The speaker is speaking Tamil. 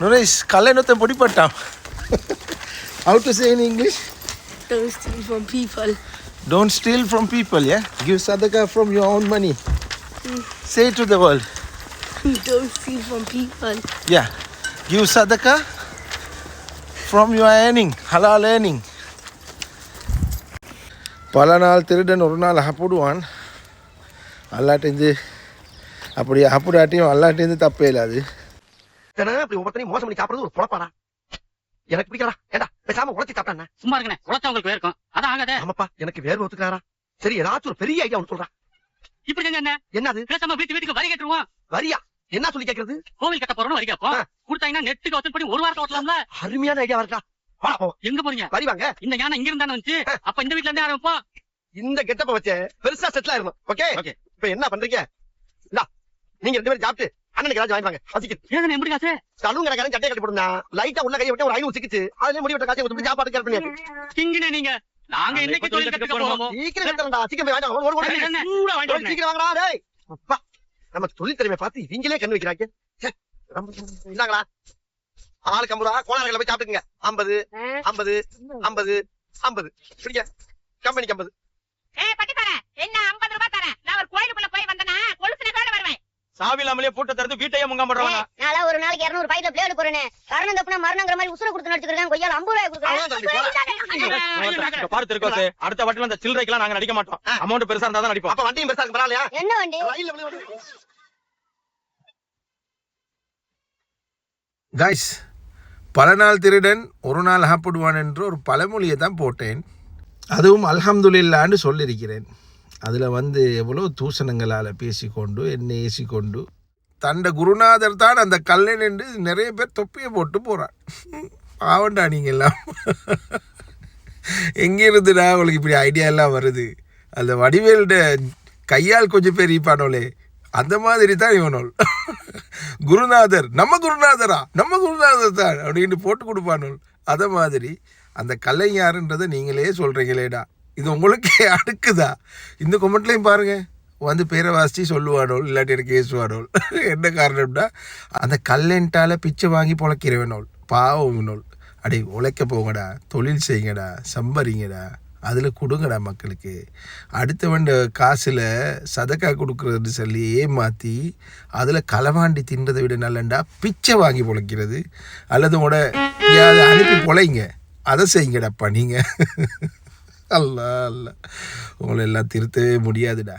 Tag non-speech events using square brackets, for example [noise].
நுரேஷ் கல்யாணத்தை பிடிப்பட்டான் How to say in English? Don't steal from people. Don't steal from people, yeah? Give sadaqah from your own money. Say to the world, Don't steal from people. yeah. Give sadaqah from your earning, halal earning. பல நாள் திருடன் ஒரு நாள் அகப்படுவான் அல்லாட்டேந்து அப்படி அகப்படாட்டியும் அல்லாட்டேந்து தப்பே இல்லாது இப்படி ஒவ்வொருத்தனையும் மோசம் பண்ணி சாப்பிடுறது ஒரு பொழப்பாடா. எனக்கு பிடிக்கலடா ஏண்டா பேசாம உழைச்சி சாப்பிட்டா சும்மா இருக்கனே உழைச்சவங்களுக்கு இருக்கும் அதான் ஆகாதே. ஆமாப்பா எனக்கு வேர்வை ஒத்துக்கிறாரா? சரி ஏதாச்சும் ஒரு பெரிய ஐடியா ஒன்று சொல்றா. இப்படி செஞ்சா என்ன? என்னது? பேசாம வீட்டு வீட்டுக்கு வரி கட்டுருவோம். வரியா? என்ன சொல்லி கேக்குறது? கோவில் கட்ட போறோம்னு வரி கேட்போம். கொடுத்தாங்கன்னா நெட்டுக்கு வசூல் பண்ணி ஒரு வாரத்தை ஓட்டலாம்ல? அருமையான ஐடியா இருக்கா? எங்க போறீங்க? வரி வாங்க. இந்த ஞானம் இங்க இருந்தானே வந்துச்சு. அப்ப இந்த வீட்ல இருந்தே ஆரம்பிப்போம். இந்த கெட்டப்ப வச்சு பெருசா செட்டில் ஆயிரணும். ஓகே. இப்ப என்ன பண்றீங்க? நீங்க ரெண்டு பேரும் சாப்பிட்டு அண்ணனுக்கு ஏதாச்சும் வாங்கி வாங்க. பசிக்குது. ஏங்க எப்படி காசு? சலூன் கடைக்காரன் சட்டையை கட்டி போடுனா லைட்டா உள்ள கையை விட்டு ஒரு ஐநூறு சிக்கிச்சு. அதுல முடி விட்ட காசை கொடுத்து சாப்பாடு கேர் பண்ணி கிங்கினே நீங்க. நாங்க இன்னைக்கு தொழில் கத்துக்க போறோம்? சீக்கிரம் எடுத்துறா சீக்கிரம் போய் வாங்கிட்டு வா. ஓடு, ஓடு, ஓடு. என்ன, என்ன? சூடா வாங்கிட்டு ஓடு, வரேன். சீக்கிரம் வாங்கடா டேய். அப்பா நம்ம தொழில் திறமை பார்த்து இவங்களே கண்ணு வைக்கிறாங்க. இந்தாங்களா ஆளுக்கு ஐம்பது ரூபா கோணார்களை போய் சாப்பிட்டுங்க ஐம்பது ஐம்பது ஐம்பது ஐம்பது. பிடிங்க. கம்பெனிக்கு ஐம்பது ஏய் பட்டி தரேன் என்ன ஐம்பது ரூபாய் தரேன் நான் ஒரு கோயிலுக்குள்ள போய் வந்தனா கொலுசு நகையோட வருவேன் சாவி இல்லாமலே பூட்ட திறந்து வீட்டையே முங்காம பண்றவங்க நான் ஒரு நாளைக்கு இருநூறு பாக்கெட்ல பிளேடு போறேன். கரணம் தப்புனா மரணங்கிற மாதிரி உசுர கொடுத்து நடிச்சுக்கிறேன் கொய்யால ஐம்பது ரூபாய். இங்க பாரு திருக்கோசு. அடுத்த வாட்டில அந்த சில்லறைக்கெல்லாம் நாங்க நடிக்க மாட்டோம். அமௌண்ட் பெருசா இருந்தா தான் நடிப்போம். அப்ப வண்டியும் பெருசா இருக்கு பரவாயில்லையா? என்ன வண்டி? ரயில்ல வந்து- காய்ஸ் பல நாள் திருடன் ஒரு நாள் அகப்படுவான் என்று ஒரு பழமொழியை தான் போட்டேன். அதுவும் அல்ஹம்துலில்லான்னு சொல்லியிருக்கிறேன். அதில் வந்து எவ்வளோ தூசணங்களால் பேசிக்கொண்டு என்னை ஏசிக்கொண்டு. தண்ட குருநாதர் தான் அந்த கல்லன் என்று நிறைய பேர் தொப்பியை போட்டு போகிறான் ஆவண்டா நீங்கள் எல்லாம் எங்கேருந்துடா உங்களுக்கு இப்படி ஐடியா எல்லாம் வருது? அந்த வடிவேல்ட கையால் கொஞ்சம் பேர் ஈப்பானோலே அந்த மாதிரி தான் இவனோல் குருநாதர் நம்ம குருநாதரா? நம்ம குருநாதர் தான் அப்படின்னு போட்டு கொடுப்பானோல் அதை மாதிரி அந்த கலைஞாருன்றதை நீங்களே சொல்கிறீங்களேடா இது உங்களுக்கே [laughs] அடுக்குதா? இந்த கொமெண்ட்லையும் பாருங்க. வந்து பேரை வாசித்து சொல்லுவானோள் இல்லாட்டி எனக்கு ஏசுவானோள் [laughs] என்ன காரணம்னா அந்த கல்லென்ட்டால் பிச்சை வாங்கி பிழைக்கிறவனோள் பாவம் அடே உழைக்க போங்கடா தொழில் செய்யுங்கடா சம்பரிங்கடா அதில் கொடுங்கடா மக்களுக்கு. அடுத்தவன் காசில் சதக்கா கொடுக்குறதுன்னு சொல்லி ஏமாற்றி அதில் களவாண்டி தின்றதை விட நல்லண்டா பிச்சை வாங்கி பொழைக்கிறது. அல்லது உங்களோட அனுப்பி பொழைங்க. அதை செய்யுங்கடாப்பா நீங்கள் [laughs] அல்ல அல்ல. உங்களை எல்லாம் திருத்தவே முடியாதுடா.